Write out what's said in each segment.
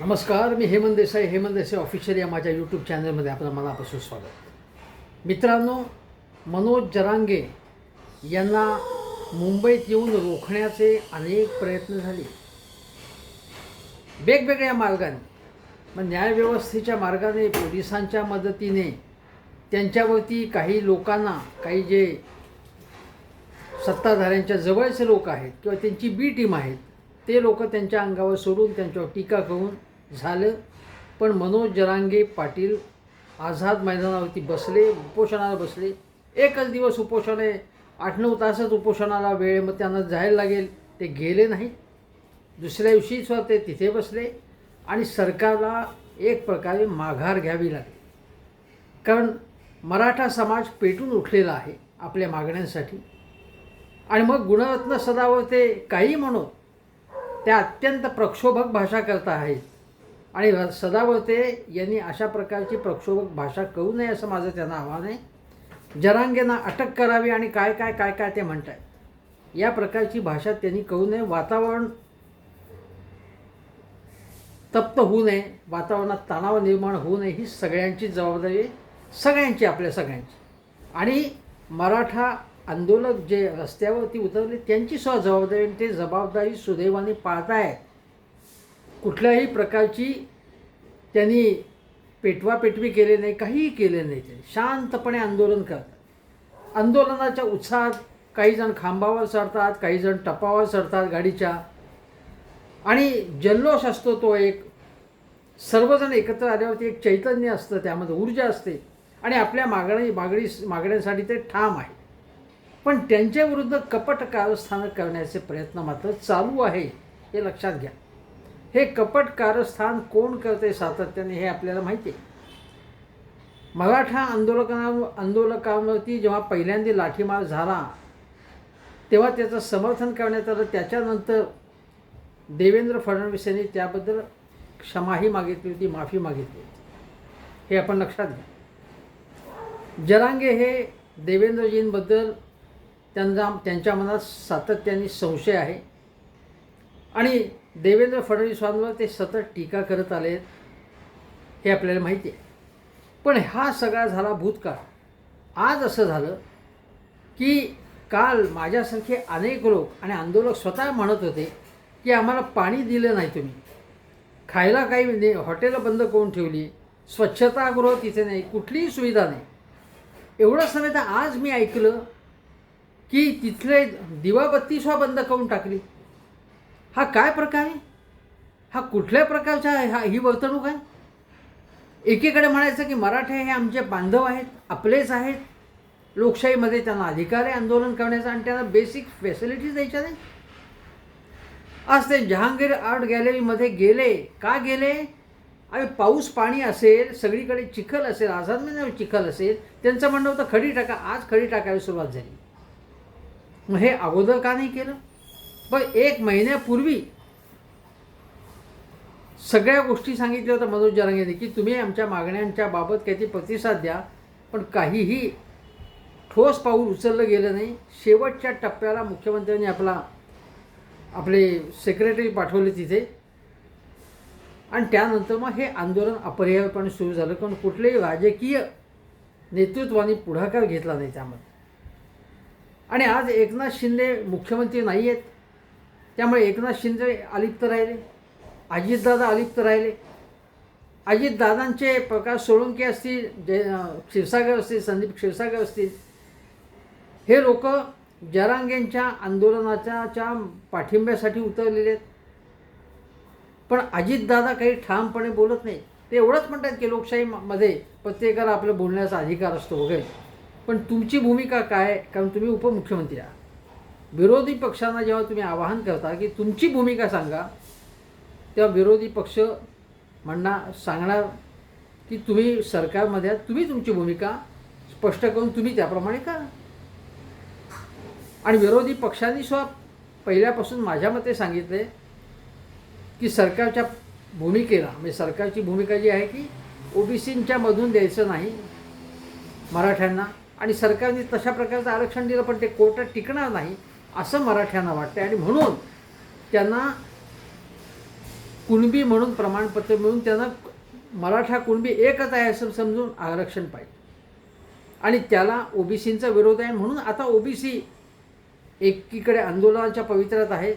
नमस्कार मी हेमंत देसाई. हेमंत देसाई ऑफिशियल या माझ्या यूट्यूब चॅनलमध्ये आपलं मनापासून स्वागत. मित्रांनो मनोज जरांगे यांना मुंबईत येऊन रोखण्याचे अनेक प्रयत्न झाले. वेगवेगळ्या मार्गाने मग न्यायव्यवस्थेच्या मार्गाने पोलिसांच्या मदतीने त्यांच्यावरती काही लोकांना काही जे सत्ताधाऱ्यांच्या जवळचे लोक आहेत किंवा त्यांची बी टीम आहेत ते लोक त्यांच्या अंगावर सोडून त्यांच्यावर टीका करून झालं. पण मनोज जरांगे पाटील आझाद मैदानावरती बसले उपोषणाला बसले. एकच दिवस उपोषण आहे. आठ नऊ तासच उपोषणाला वेळ मग त्यांना जायला लागेल. ते गेले नाहीत. दुसऱ्या दिवशीच ते तिथे बसले आणि सरकारला एक प्रकारे माघार घ्यावी लागली. कारण मराठा समाज पेटून उठलेला आहे आपल्या मागण्यांसाठी. आणि मग गुणरत्न सदावर ते काही म्हणो त्या अत्यंत प्रक्षोभक भाषा करता आहेत. आणि र- सदावर्ते यांनी अशा प्रकारची प्रक्षोभक भाषा करू नये असं माझं त्यांना आव्हान आहे. जरांगेंना अटक करावी आणि काय काय काय काय ते म्हणत आहे या प्रकारची भाषा त्यांनी करू नये. वातावरण तप्त होऊ नये. वातावरणात तणाव निर्माण होऊ नये. ही सगळ्यांची जबाबदारी सगळ्यांची आपल्या सगळ्यांची. आणि मराठा आंदोलक जे रस्त्यावरती उतरले त्यांची सुद्धा जबाबदारी आणि ते जबाबदारी सुदैवाने पाळतायत. कुठल्याही प्रकारची त्यांनी पेटवापेटवी केले नाही काहीही केले नाही ते शांतपणे आंदोलन करतात. आंदोलनाच्या उत्साहात काही जण खांबावर चढतात काही जण टपावर चढतात गाडीच्या. आणि जल्लोष असतो तो एक. सर्वजण एकत्र आल्यावरती एक चैतन्य असतं त्यामध्ये ऊर्जा असते. आणि आपल्या मागणी मागणी मागण्यांसाठी ते ठाम आहे. पण त्यांच्याविरुद्ध कपट कारस्थानं करण्याचे प्रयत्न मात्र चालू आहे हे लक्षात घ्या. हे कपट कारस्थान कोण करते सातत्याने हे आपल्याला माहिती आहे. मराठा आंदोलकांना आंदोलकांवरती जेव्हा पहिल्यांदा लाठीमार झाला तेव्हा त्याचं समर्थन करण्यात आलं. त्याच्यानंतर देवेंद्र फडणवीस यांनी त्याबद्दल क्षमाही मागितली होती माफी मागितली होती. हे आपण लक्षात घ्या. जरांगे हे देवेंद्रजींबद्दल त्यांना त्यांच्या मनात सातत्याने संशय आहे. आणि देवेंद्र फडणवीसांवर ते सतत टीका करत आले हे आपल्याला माहिती आहे. पण हा सगळा झाला भूतकाळ. आज असं झालं की काल माझ्यासारखे अनेक लोक आणि आंदोलक स्वतः म्हणत होते की आम्हाला पाणी दिलं नाही तुम्ही. खायला काही नाही हॉटेलं बंद करून ठेवली स्वच्छतागृह तिथे नाही कुठलीही सुविधा नाही. एवढंच नव्हे तर आज मी ऐकलं की तिथले दिवाबत्तीसुद्धा बंद करून टाकली. हा काय प्रकार आहे? हा कुठल्या प्रकारचा आहे? हा ही वर्तणूक आहे? एकीकडे म्हणायचं की मराठे हे आमचे बांधव आहेत आपलेच आहेत. लोकशाहीमध्ये त्यांना अधिकार आहे आंदोलन करण्याचा आणि त्यांना बेसिक फॅसिलिटीज द्यायच्या नाही आज ते जहांगीर आर्ट गॅलरीमध्ये गेले. का गेले? आणि पाऊस पाणी असेल सगळीकडे चिखल असेल आझाद मैदानावर चिखल असेल त्यांचं म्हणणं होतं खडी टाका आज खडी टाकायला सुरुवात झाली. मग हे अगोदर का नाही केलं? पण एक महिन्यापूर्वी सगळ्या गोष्टी सांगितल्या होत्या मनोज जरांगेने की तुम्ही आमच्या मागण्यांच्या बाबत काहीतरी प्रतिसाद द्या पण काहीही ठोस पाऊल उचललं गेलं नाही. शेवटच्या टप्प्याला मुख्यमंत्र्यांनी आपला आपले सेक्रेटरी पाठवले तिथे. आणि त्यानंतर मग हे आंदोलन अपरिहार्यपणे सुरू झालं. कारण कुठलेही राजकीय नेतृत्वाने पुढाकार घेतला नाही त्यामध्ये. आणि आज एकनाथ शिंदे मुख्यमंत्री नाही आहेत त्यामुळे एकनाथ शिंदे अलिप्त राहिले अजितदादा अलिप्त राहिले. अजितदादांचे प्रकाश सोळंके असतील जय क्षीरसागर असतील संदीप क्षीरसागर असतील हे लोक जरांगेंच्या आंदोलनाच्या पाठिंब्यासाठी उतरलेले आहेत. पण अजितदादा काही ठामपणे बोलत नाही ते एवढंच म्हणतात की लोकशाहीमध्ये प्रत्येकाला आपलं बोलण्याचा अधिकार असतो वगैरे. पण तुमची भूमिका काय कारण तुम्ही उपमुख्यमंत्री आहात. विरोधी पक्षांना जेव्हा तुम्ही आवाहन करता की तुमची भूमिका सांगा तेव्हा विरोधी पक्ष म्हणणार सांगणार की तुम्ही सरकारमध्ये आहात तुम्ही तुमची भूमिका स्पष्ट करून तुम्ही त्याप्रमाणे करा. आणि विरोधी पक्षांनी सुद्धा पहिल्यापासून माझ्या मते सांगितले की सरकारच्या भूमिकेला म्हणजे सरकारची भूमिका जी आहे की ओबीसींच्या मधून द्यायचं नाही मराठ्यांना आणि सरकारने तशा प्रकारचं आरक्षण दिलं पण ते कोर्टात टिकणार नाही असं मराठ्यांना वाटतं आणि म्हणून त्यांना कुणबी म्हणून प्रमाणपत्र मिळून त्यांना मराठा कुणबी एकच आहे असं समजून आरक्षण पाहिजे. आणि त्याला ओबीसींचा विरोध आहे म्हणून आता ओबीसी एकीकडे आंदोलनाच्या पवित्र्यात आहे.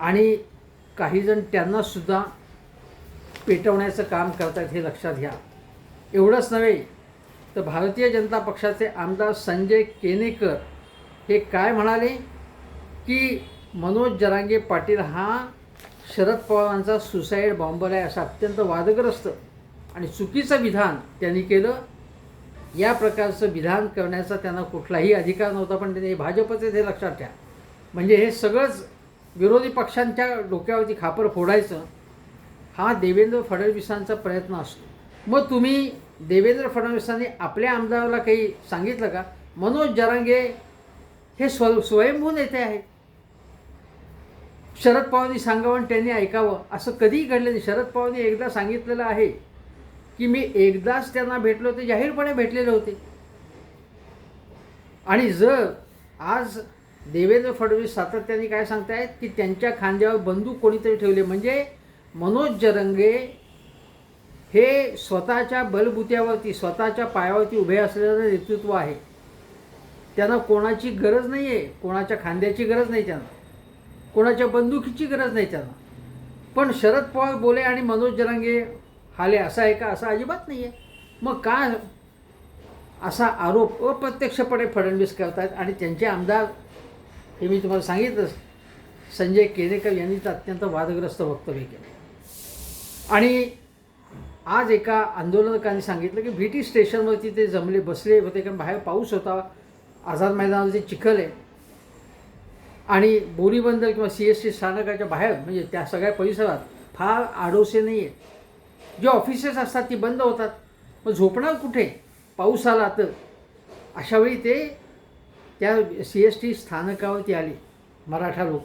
आणि काहीजण त्यांनासुद्धा पेटवण्याचं काम करतात हे लक्षात घ्या. एवढंच नव्हे तर भारतीय जनता पक्षाचे आमदार संजय केनेकर हे काय म्हणाले? की मनोज जरांगे पाटील हा शरद पवारांचा सुसाईड बॉम्बर आहे असं अत्यंत वादग्रस्त आणि चुकीचं विधान त्यांनी केलं. या प्रकारचं विधान करण्याचा त्यांना कुठलाही अधिकार नव्हता पण त्यांनी भाजपचे ते लक्षात ठेवा म्हणजे हे सगळंच विरोधी पक्षांच्या डोक्यावरती खापर फोडायचं हा देवेंद्र फडणवीसांचा प्रयत्न असतो. मग तुम्ही देवेंद्र फडणवीसांनी आपल्या आमदाराला काही सांगितलं का? मनोज जरांगे हे स्व स्वयंभू नेते आहेत शरद पवारांनी सांगावं आणि त्यांनी ऐकावं. असं कधीही घडलं नाही. शरद पवारांनी एकदा सांगितलेलं आहे की मी एकदाच त्यांना भेटलो ते जाहीरपणे भेटलेले होते. आणि जर आज देवेंद्र फडणवीस सातत्याने काय सांगतायत की त्यांच्या खांद्यावर बंदूक कोणीतरी ठेवले म्हणजे मनोज जरंगे हे स्वतःच्या बलबुत्यावरती स्वतःच्या पायावरती उभे असलेलं नेतृत्व आहे. त्यांना कोणाची गरज नाही आहे कोणाच्या खांद्याची गरज नाही त्यांना. कोणाच्या बंदुकीची गरज नाही त्यांना. पण शरद पवार बोले आणि मनोज जरांगे हाले असं आहे का? असं अजिबात नाही आहे मग का असा आरोप अप्रत्यक्षपणे फडणवीस करतात? आणि त्यांचे आमदार हे मी तुम्हाला सांगितलं संजय केनेकर यांनी तर अत्यंत वादग्रस्त वक्तव्य केलं. आणि आज एका आंदोलकांनी सांगितलं की व्ही टी स्टेशनवरती ते जमले बसले होते कारण बाहेर पाऊस होता. आझाद मैदानावरती चिखल आहे आणि बोरीबंदर किंवा सी एस टी स्थानकाच्या बाहेर म्हणजे त्या सगळ्या परिसरात फार आडोसे नाही आहेत जे ऑफिसेस असतात ती बंद होतात. मग झोपणार कुठे? पाऊस आला तर? अशावेळी ते त्या सी एस टी स्थानकावरती आले मराठा लोक.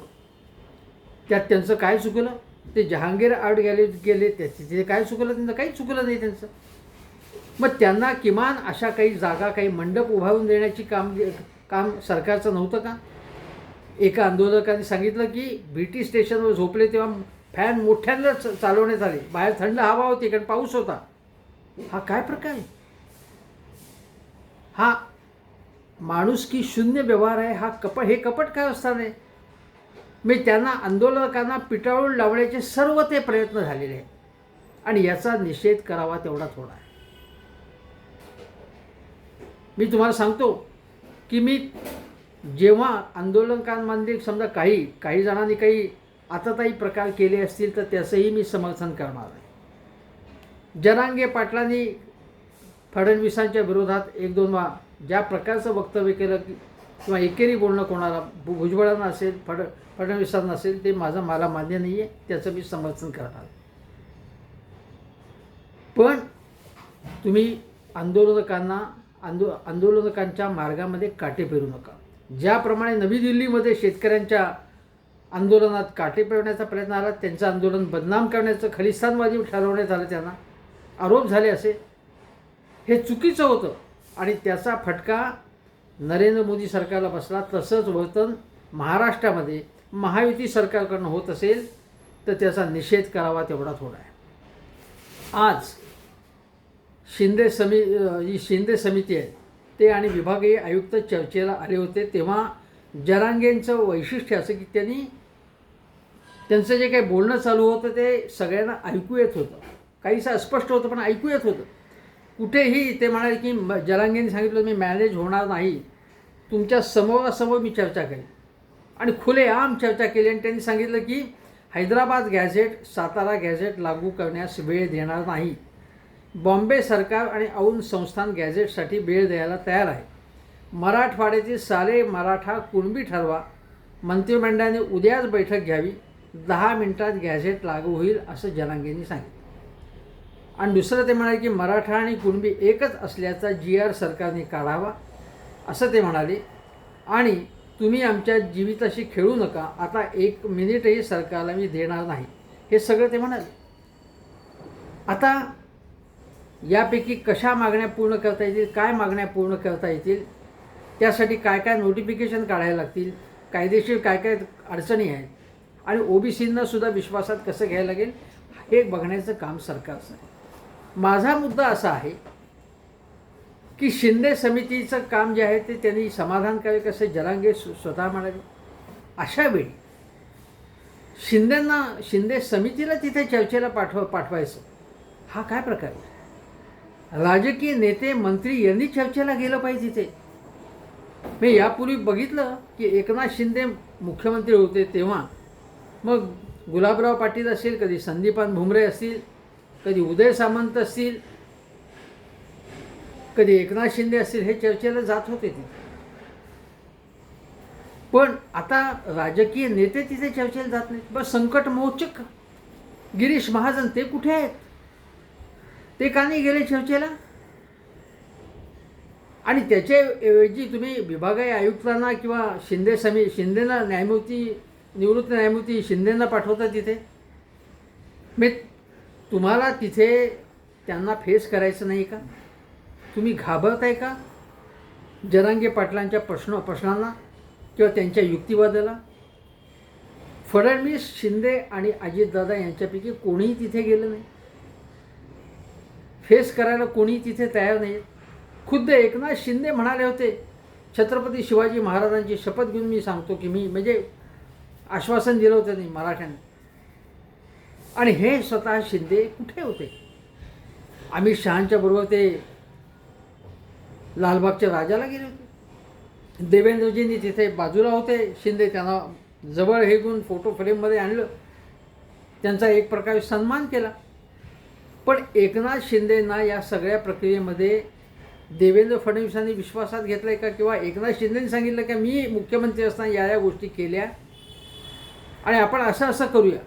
त्यात त्यांचं काय चुकलं? ते जहांगीर आर्ट गॅलरीत गेले त्या तिथे काय चुकलं? त्यांचं काही चुकलं नाही त्यांचं. मग त्यांना किमान अशा काही जागा काही मंडप उभारून देण्याची काम काम सरकारचं नव्हतं का? एका आंदोलकांनी सांगितलं की ब्रिटिश स्टेशनवर झोपले तेव्हा फॅन मोठ्यांना चालवण्यात आले. बाहेर थंड हवा होती कारण पाऊस होता. हा काय प्रकार आहे? हा माणुसकी शून्य व्यवहार आहे हा कपट हे कपट काय असताना आहे? मी त्यांना आंदोलकांना पिटाळून लावण्याचे सर्व ते प्रयत्न झालेले आहेत. आणि याचा निषेध करावा तेवढा थोडा आहे. मी तुम्हाला सांगतो की मी जेव्हा आंदोलकांमध्ये समजा काही काही जणांनी काही आताताई प्रकार केले असतील तर त्याचंही मी समर्थन करणार आहे. जरांगे पाटलांनी फडणवीसांच्या विरोधात एक दोन वा ज्या प्रकारचं वक्तव्य केलं की किंवा एकेरी बोलणं कोणाला भुजबळांना असेल फड फडणवीसांना असेल ते माझं मला मान्य नाही आहे त्याचं मी समर्थन करणार पण तुम्ही आंदोलकांना आंदो आंदोलनकांच्या मार्गामध्ये काटे पेरू नका. ज्याप्रमाणे नवी दिल्लीमध्ये शेतकऱ्यांच्या आंदोलनात काटे पेरण्याचा प्रयत्न आला त्यांचं आंदोलन बदनाम करण्याचं खलिस्तानवादी ठरवण्यात आलं त्यांना आरोप झाले असे. हे चुकीचं होतं आणि त्याचा फटका नरेंद्र मोदी सरकारला बसला. तसंच वर्तन महाराष्ट्रामध्ये महायुती सरकारकडनं होत असेल तर त्याचा निषेध करावा तेवढा थोडा आहे. आज शिंदे समी जी शिंदे समिती आहे. ते आणि विभागीय आयुक्त चर्चेला आले होते. तेव्हा जरांगेंचं वैशिष्ट्य असं की त्यांनी त्यांचं जे काही बोलणं चालू होतं ते सगळ्यांना ऐकू येत होतं. काहीसं अस्पष्ट होतं पण ऐकू येत होतं. कुठेही ते म्हणाले की म जरांगेंनी सांगितलं मी मॅनेज होणार नाही. तुमच्या समोरासमोर मी चर्चा केली आणि खुलेआम चर्चा केली आणि त्यांनी सांगितलं की हैदराबाद गॅझेट सातारा गॅझेट लागू करण्यास वेळ देणार नाही. बॉम्बे सरकार आणि औन संस्थान गॅझेटसाठी वेळ द्यायला तयार आहे. मराठवाड्यातील सारे मराठा कुणबी ठरवा. मंत्रिमंडळाने उद्याच बैठक घ्यावी. दहा मिनिटात गॅझेट लागू होईल असं जनांगेंनी सांगितलं. आणि दुसरं ते म्हणाले की मराठा आणि कुणबी एकच असल्याचा जी आर सरकारने काढावा असं ते म्हणाले. आणि तुम्ही आमच्या जीविताशी खेळू नका. आता एक मिनिटही सरकारला मी देणार नाही. हे सगळं ते म्हणाले. आता यापैकी कशा मागण्या पूर्ण करता येतील काय मागण्या पूर्ण करता येतील त्यासाठी काय काय नोटिफिकेशन काढायला लागतील कायदेशीर काय काय अडचणी आहेत आणि ओबीसींना सुद्धा विश्वासात कसं घ्यायला लागेल हे बघण्याचं काम सरकारचं आहे. माझा मुद्दा असा आहे की शिंदे समितीचं काम जे आहे ते त्यांनी समाधानकारक कसं जरांगे स्वतः म्हणाले अशा वेळी शिंदेंना शिंदे समितीला तिथे चर्चेला पाठव पाठवायचं हा काय प्रकार आहे? राजकीय नेते मंत्री यांनी चर्चेला गेलं पाहिजे ते मी यापूर्वी बघितलं की एकनाथ शिंदे मुख्यमंत्री होते तेव्हा. मग गुलाबराव पाटील असेल कधी संदीपान भुमरे असतील कधी उदय सामंत असतील कधी एकनाथ शिंदे असतील हे चर्चेला जात होते तिथे. पण आता राजकीय नेते तिथे चर्चेला जात नाहीत. बस संकट मोचक गिरीश महाजन ते कुठे आहेत? ते का नाही गेले चर्चेला? आणि त्याच्याऐवजी तुम्ही विभागीय आयुक्तांना किंवा शिंदे समी शिंदेना न्यायमूर्ती निवृत्त न्यायमूर्ती शिंदेना पाठवता तिथे? मी तुम्हाला तिथे त्यांना फेस करायचं नाही का? तुम्ही घाबरताय का? जरांगे पाटलांच्या प्रश्न प्रश्नांना किंवा त्यांच्या युक्तिवादाला? फडणवीस शिंदे आणि अजितदादा यांच्यापैकी कोणीही तिथे गेलं नाही. फेस करायला कोणी तिथे तयार नाही खुद्द एकनाथ शिंदे म्हणाले होते छत्रपती शिवाजी महाराजांची शपथ घेऊन मी सांगतो की मी म्हणजे आश्वासन दिलं होतं नाही मराठ्यांना. आणि हे स्वतः शिंदे कुठे होते? अमित शहांच्या बरोबर ते लालबागच्या राजाला गेले होते. देवेंद्रजींनी तिथे बाजूला होते शिंदे त्यांना जवळ हे घेऊन फोटो फ्रेममध्ये आणलं. त्यांचा एक प्रकारे सन्मान केला. पण एकनाथ शिंदेंना या सगळ्या प्रक्रियेमध्ये देवेंद्र फडणवीसांनी विश्वासात घेतला आहे का? किंवा एकनाथ शिंदेंनी सांगितलं का मी मुख्यमंत्री असताना या या गोष्टी केल्या? आणि आपण असं असं करूया.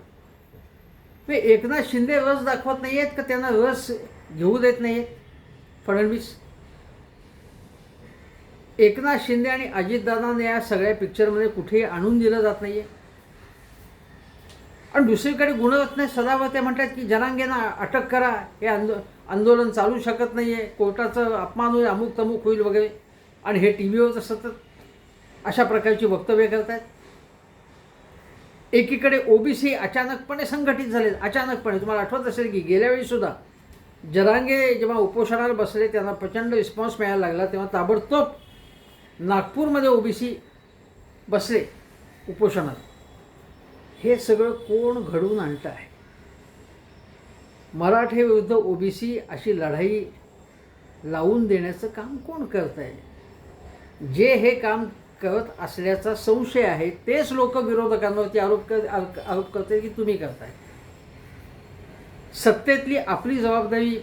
ते एकनाथ शिंदे रस दाखवत नाही आहेत का? त्यांना रस घेऊ देत नाही आहेत फडणवीस? एकनाथ शिंदे आणि अजितदादांना या सगळ्या पिक्चरमध्ये कुठेही आणून दिलं जात नाही आहे आणि दुसरीकडे गुणरत्न सदावर ते म्हणतात की जनांगेना अटक करा हे आंदो आंदोलन चालू शकत नाही आहे कोर्टाचं अपमान होईल अमुक तमुक होईल वगैरे. आणि हे टी व्हीवर तर सतत अशा प्रकारची वक्तव्य करत आहेत एकीकडे ओबीसी अचानकपणे संघटित झाले अचानकपणे तुम्हाला आठवत असेल की गेल्या वेळी जरांगे जेव्हा उपोषणाला बसले त्यांना प्रचंड रिस्पॉन्स मिळायला लागला तेव्हा ताबडतोब नागपूरमध्ये ओबीसी बसले उपोषणाला हे सगळं कोण घडवून आणतं आहे मराठे विरुद्ध ओबीसी अशी लढाई लावून देण्याचं काम कोण करत आहे जे हे काम करत असल्याचा संशय आहे तेच लोक विरोधकांवरती आरोप कर आरोप आरोप करते की तुम्ही करताय. सत्तेतली आपली जबाबदारी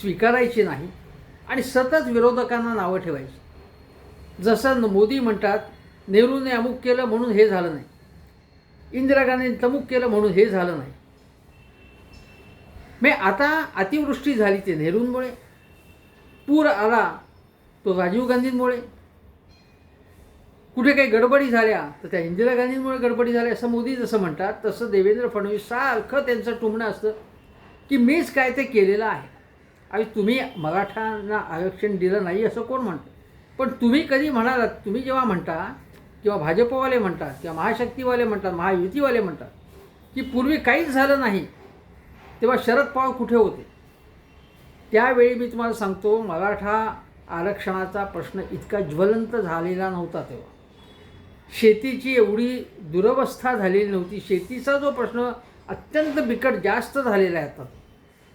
स्वीकारायची नाही आणि सतत विरोधकांना नावं ठेवायची. जसं मोदी म्हणतात नेहरूने अमुक केलं म्हणून हे झालं नाही. इंदिरा गांधींनी तमुक केलं म्हणून हे झालं नाही. मी आता अतिवृष्टी झाली ते नेहरूंमुळे पूर आला तो राजीव गांधींमुळे कुठे काही गडबडी झाल्या तर त्या इंदिरा गांधींमुळे गडबडी झाल्या असं मोदी जसं म्हणतात तसं देवेंद्र फडणवीस सारखं त्यांचं टुमणं असतं की मीच काय ते केलेलं आहे. आणि तुम्ही मराठ्यांना आरक्षण दिलं नाही असं कोण म्हणतं? पण तुम्ही कधी म्हणालात तुम्ही जेव्हा म्हणता किंवा भाजपवाले म्हणतात किंवा महाशक्तीवाले म्हणतात महायुतीवाले म्हणतात की पूर्वी काहीच झालं नाही तेव्हा शरद पवार कुठे होते? त्यावेळी मी तुम्हाला सांगतो मराठा आरक्षणाचा प्रश्न इतका ज्वलंत झालेला नव्हता तेव्हा. शेतीची एवढी दुरवस्था झालेली नव्हती. शेतीचा जो प्रश्न अत्यंत बिकट जास्त झालेला आहे आता.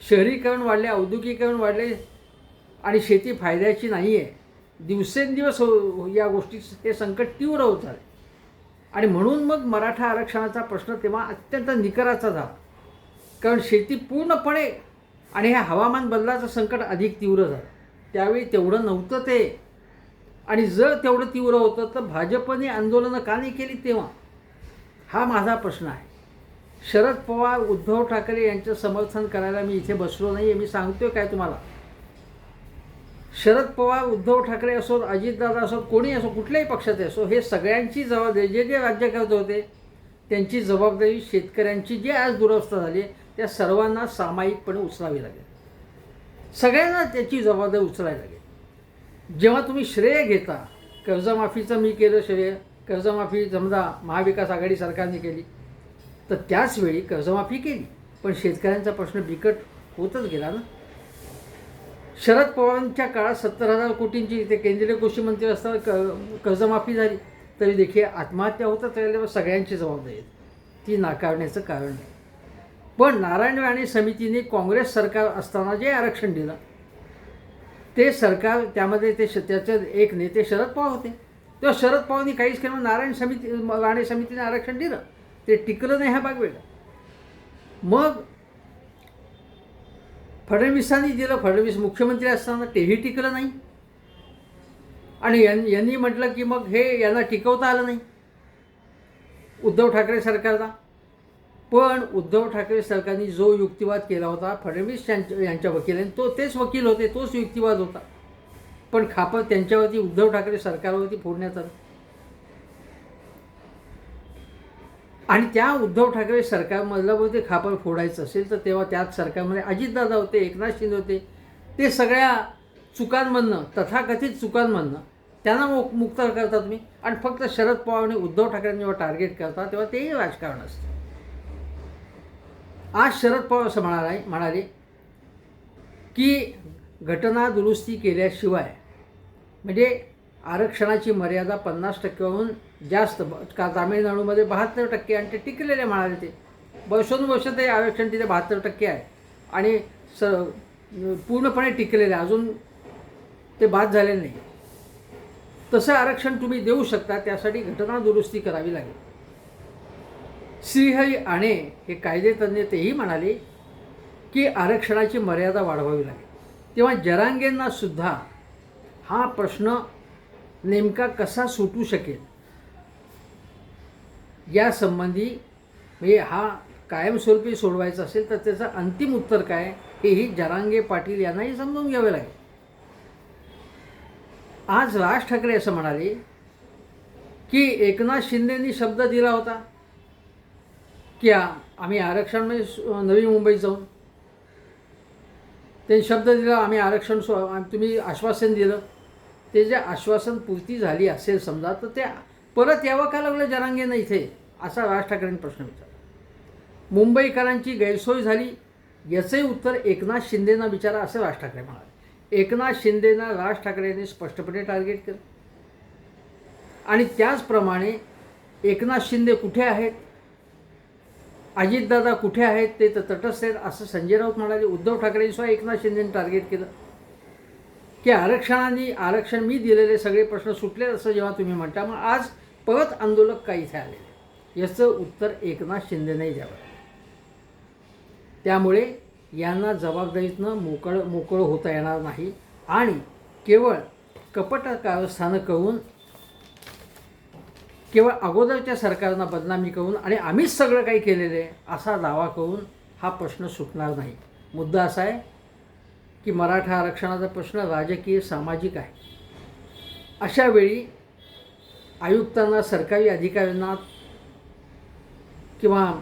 शहरीकरण वाढले औद्योगिकरण वाढले आणि शेती फायद्याची नाही आहे दिवसेंदिवस हो-, हो या गोष्टी हे संकट तीव्र होत झाले आणि म्हणून मग मराठा आरक्षणाचा प्रश्न तेव्हा अत्यंत निकराचा झाला. कारण शेती पूर्णपणे आणि हे हवामान बदलाचं संकट अधिक तीव्र झालं. त्यावेळी तेवढं नव्हतं ते. आणि जर तेवढं तीव्र होतं तर भाजपने आंदोलनं का नाही केली तेव्हा? हा माझा प्रश्न आहे. शरद पवार उद्धव ठाकरे यांचं समर्थन करायला मी इथे बसलो नाही आहे मी सांगतोय काय तुम्हाला? शरद पवार उद्धव ठाकरे असोत अजितदादा असोत कोणी असो कुठल्याही पक्षाचे असो हे सगळ्यांची जबाबदारी जे जे राज्यकर्ते होते त्यांची जबाबदारी शेतकऱ्यांची जी आज दुरवस्था झाली आहे त्या सर्वांना सामायिकपणे उचलावी लागेल. सगळ्यांना त्याची जबाबदारी उचलावी लागेल. जेव्हा तुम्ही श्रेय घेता कर्जमाफीचं मी केलं श्रेय कर्जमाफी समजा महाविकास आघाडी सरकारने केली तर त्याचवेळी कर्जमाफी केली. पण शेतकऱ्यांचा प्रश्न बिकट होतच गेला ना. शरद पवारांच्या काळात सत्तर हजार कोटींची ते केंद्रीय कृषी मंत्री असताना क कर्जमाफी झाली तरी देखील आत्महत्या होतात राहिल्यावर सगळ्यांची जबाबदारी ती नाकारण्याचं कारण नाही पण नारायण राणे समितीने काँग्रेस सरकार असताना जे आरक्षण दिलं ते सरकार त्यामध्ये ते श त्याचे एक नेते शरद पवार होते. तेव्हा शरद पवारांनी काहीच केलं नारायण समिती राणे समितीने आरक्षण दिलं. ते टिकलं नाही हा भाग वेगळा मग फडणवीसांनी दिलं फडणवीस मुख्यमंत्री असताना तेही टिकलं नाही. आणि यां- यांनी म्हटलं की मग हे यांना टिकवता आलं नाही. उद्धव ठाकरे सरकारला. पण उद्धव ठाकरे सरकारने जो युक्तिवाद केला होता फडणवीस यांच्या यांच्या वकिलांनी तो तेच वकील होते तोच युक्तिवाद होता. पण खापर त्यांच्यावरती उद्धव ठाकरे सरकारवरती फोडण्यात आलं. आणि त्या उद्धव ठाकरे सरकारमधलं जर ते खापर फोडायचं असेल तर तेव्हा त्याच सरकारमध्ये अजितदादा होते एकनाथ शिंदे होते ते सगळ्या चुकांमधनं तथाकथित चुकांमधनं त्यांना मुक मुक्त करता तुम्ही. आणि फक्त शरद पवार आणि उद्धव ठाकरेंनी जेव्हा टार्गेट करता तेव्हा तेही राजकारण असतं. आज शरद पवार असं म्हणाला म्हणाले की घटना दुरुस्ती केल्याशिवाय म्हणजे आरक्षणाची मर्यादा पन्नास टक्क्याहून जास्त ब- का तामिळनाडूमध्ये बहात्तर टक्के आणि ते टिकलेले म्हणाले ते. वर्षानुवर्ष ते आरक्षण तिथे बहात्तर टक्के आहे. आणि स पूर्णपणे टिकलेले आहे. अजून ते बाद झाले नाही. तसं आरक्षण तुम्ही देऊ शकता त्यासाठी घटना दुरुस्ती करावी लागेल. श्रीहरी आणे हे कायदेतज्ञ तेही म्हणाले की आरक्षणाची मर्यादा वाढवावी लागेल. तेव्हा जरांगेंना सुद्धा हा प्रश्न नेमका कसा सुटू शकेल? यासंबंधी म्हणजे हा कायमस्वरूपी सोडवायचा असेल तर त्याचं अंतिम उत्तर काय हेही जरांगे पाटील यांनाही समजून घ्यावे लागेल. आज राज ठाकरे असं म्हणाले की एकनाथ शिंदेनी शब्द दिला होता की आम्ही आरक्षणमध्ये म्हणजे नवी मुंबईत जाऊन त्यांनी शब्द दिला आम्ही आरक्षण सो तुम्ही आश्वासन दिलं. ते जे आश्वासन पूर्ती झाली असेल समजा तर ते परत यावं का लागलं जरांगेनं इथे? असा राज ठाकरेंनी प्रश्न विचारला. मुंबईकरांची गैरसोय झाली याचंही उत्तर एकनाथ शिंदेना विचारा असं राज ठाकरे म्हणाले. एकनाथ शिंदेना राज ठाकरेंनी स्पष्टपणे टार्गेट केलं. आणि त्याचप्रमाणे एकनाथ शिंदे कुठे आहेत? अजितदादा कुठे आहेत? ते तर तटस्थ आहेत असं संजय राऊत म्हणाले. उद्धव ठाकरे सुद्धा एकनाथ शिंदेने टार्गेट केलं. की आरक्षणाने आरक्षण मी दिलेले सगळे प्रश्न सुटले असं जेव्हा तुम्ही म्हणता मग आज परत आंदोलक का इथे आलेले याचं उत्तर एकनाथ शिंदेनेही द्यावं त्यामुळे यांना जबाबदारीतनं मोकळ मोकळं होता येणार नाही. आणि केवळ कपट कारस्थानं करून केवळ अगोदरच्या सरकारनं बदनामी करून आणि आम्हीच सगळं काही केलेलं आहे असा दावा करून हा प्रश्न सुटणार नाही. मुद्दा असा आहे की मराठा आरक्षणाचा प्रश्न राजकीय सामाजिक आहे. अशा वेळी आयुक्तांना सरकारी अधिकाऱ्यांना किंवा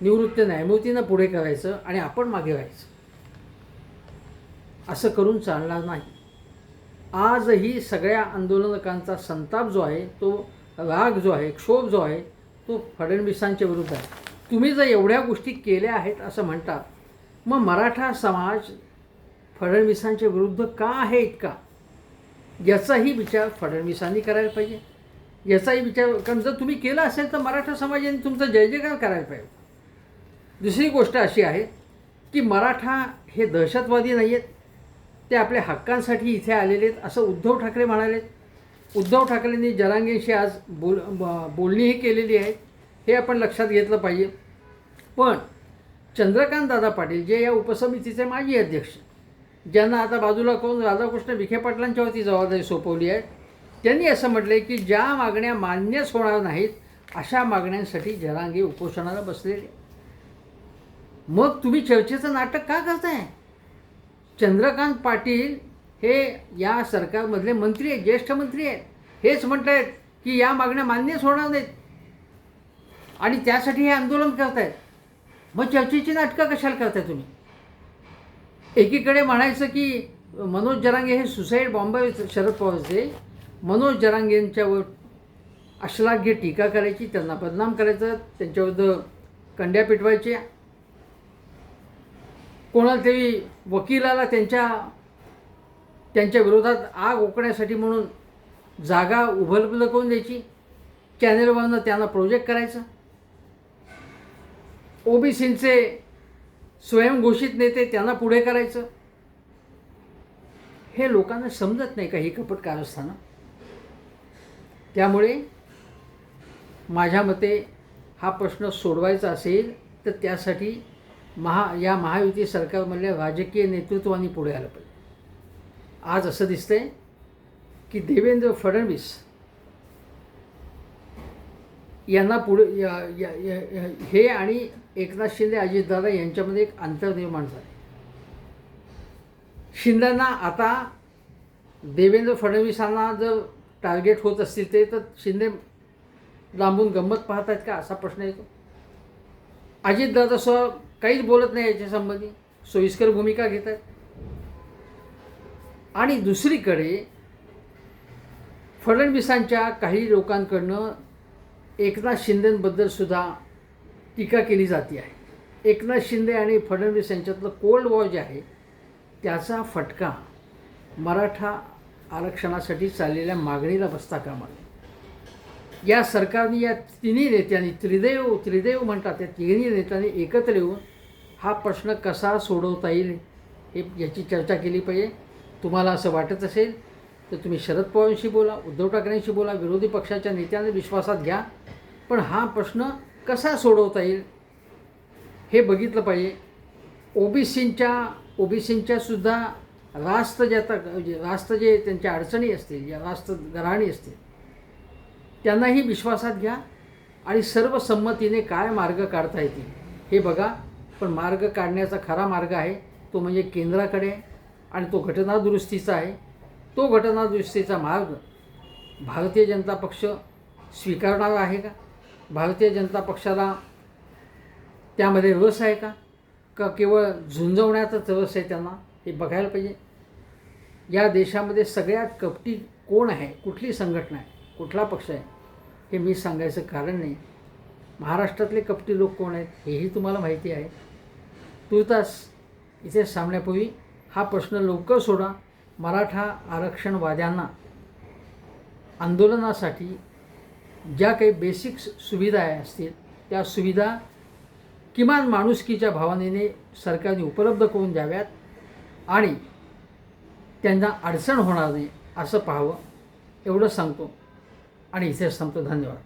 निवृत्त न्यायमूर्तीनं पुढे करायचं आणि आपण मागे राहायचं. असं करून चालणार नाही. आजही सगळ्या आंदोलनकांचा संताप जो आहे तो राग जो आहे क्षोभ जो आहे तो फडणवीसांच्या विरुद्ध आहे. तुम्ही जर एवढ्या गोष्टी केल्या आहेत असं म्हणतात मग मराठा समाज फडणवीसांच्या विरुद्ध का आहे इतका? याचाही विचार फडणवीसांनी करायला पाहिजे. याचाही विचार कारण जर तुम्ही केला असेल तर मराठा समाजाने तुमचा जय जयकार करायला पाहिजे. दुसरी गोष्ट अशी आहे की मराठा हे दहशतवादी नाही आहेत ते आपल्या हक्कांसाठी इथे आलेले आहेत असं उद्धव ठाकरे म्हणालेत. उद्धव ठाकरेंनी जरांगेशी आज बोल ब- बोलणीही केलेली आहे. हे आपण लक्षात घेतलं पाहिजे. पण चंद्रकांत दादा पाटील जे या उपसमितीचे माजी अध्यक्ष ज्यांना आता बाजूला कोण राधाकृष्ण विखे पाटलांच्यावरती जबाबदारी सोपवली आहे त्यांनी असं म्हटलं आहे की ज्या मागण्या मान्यच होणार नाहीत अशा मागण्यांसाठी जरांगे उपोषणाला बसलेले. मग तुम्ही चर्चेचं नाटक का करताय? चंद्रकांत पाटील हे या सरकारमधले मंत्री आहेत ज्येष्ठ मंत्री आहेत. हेच म्हणत आहेत की या मागण्या मान्यच होणार नाहीत. आणि त्यासाठी हे आंदोलन करतायत. मग चर्चेची नाटकं कशाला करताय तुम्ही? एकीकडे म्हणायचं की मनोज जरांगे हे सुसाईड बॉम्बे शरद पवारचे मनोज जरांगेंच्यावर अश्लाघ्य टीका करायची त्यांना बदनाम करायचं त्यांच्याविरुद्ध कंड्या पिटवायच्या कोणाला तरी वकिलाला त्यांच्या त्यांच्या विरोधात आग ओकण्यासाठी म्हणून जागा उपलब्ध करून द्यायची. चॅनेलवरनं त्यांना प्रोजेक्ट करायचं. ओबीसींचे स्वयंघोषित नेते त्यांना पुढे करायचं? हे लोकांना समजत नाही का ही कपट कारस्थानं? त्यामुळे माझ्या मते हा प्रश्न सोडवायचा असेल तर त्यासाठी महा या महायुती सरकारमधल्या राजकीय नेतृत्वाने पुढे आलं पाहिजे. आज असं दिसतंय की देवेंद्र फडणवीस यांना पुढे या- या- या- या- हे आणि एकनाथ शिंदे अजितदादा यांच्यामध्ये एक अंतर निर्माण झाले. शिंदेना आता देवेंद्र फडणवीसांना जर टार्गेट होत असतील ते तर शिंदे लांबून गंमत पाहत आहेत का? असा प्रश्न येतो. अजितदादा स्व काहीच बोलत नाही याच्यासंबंधी सोयीस्कर भूमिका घेत आहेत आणि दुसरीकडे फडणवीसांच्या काही लोकांकडनं एकनाथ शिंदेबद्दल सुद्धा टीका केली जाते आहे. एकनाथ शिंदे आणि फडणवीस यांच्यातलं कोल्ड वॉर जे आहे त्याचा फटका मराठा आरक्षणासाठी चाललेल्या मागणीला बसता कामा नये. या सरकारने या तिन्ही नेत्यांनी त्रिदेव त्रिदेव म्हणतात त्या तिन्ही नेत्यांनी एकत्र येऊन हा प्रश्न कसा सोडवता येईल हे याची चर्चा केली पाहिजे. तुम्हाला असं वाटत असेल तर तुम्ही शरद पवारांशी बोला उद्धव ठाकरेंशी बोला विरोधी पक्षाच्या नेत्यांना विश्वासात घ्या. पण हा प्रश्न कसा सोडवता येईल हे बघितलं पाहिजे. ओबीसींच्या ओबीसींच्या सुद्धा रास्त ज्या म्हणजे रास्त जे त्यांच्या अडचणी असतील ज्या रास्त गराणी असतील त्यांनाही विश्वासात घ्या आणि सर्व संमतीने काय मार्ग काढता येतील हे बघा. पण मार्ग काढण्याचा खरा मार्ग आहे तो म्हणजे केंद्राकडे आणि तो घटनादुरुस्तीचा आहे. तो घटनादुरुस्तीचा मार्ग भारतीय जनता पक्ष स्वीकारणार आहे का? भारतीय जनता पक्षाला त्यामध्ये रस आहे का? का केवळ झुंजवण्याचाच रस आहे त्यांना? हे बघायला पाहिजे. या देशामध्ये सगळ्यात कपटी कोण आहे? कुठली संघटना आहे? कुठला पक्ष आहे? हे मी सांगायचं कारण नाही. महाराष्ट्रातले कपटी लोक कोण आहेत हेही तुम्हाला माहिती आहे. तुर्तास इथे सामन्यापूर्वी हा प्रश्न लवकर सोडा. मराठा आरक्षणवाद्यांना आंदोलनासाठी ज्या काही बेसिक सुविधा आहे असतील त्या सुविधा किमान माणुसकीच्या भावनेने सरकारने उपलब्ध करून द्याव्यात आणि त्यांना अडचण होणार नाही असं पाहावं एवढं सांगतो. आणि इथेच सांगतो धन्यवाद.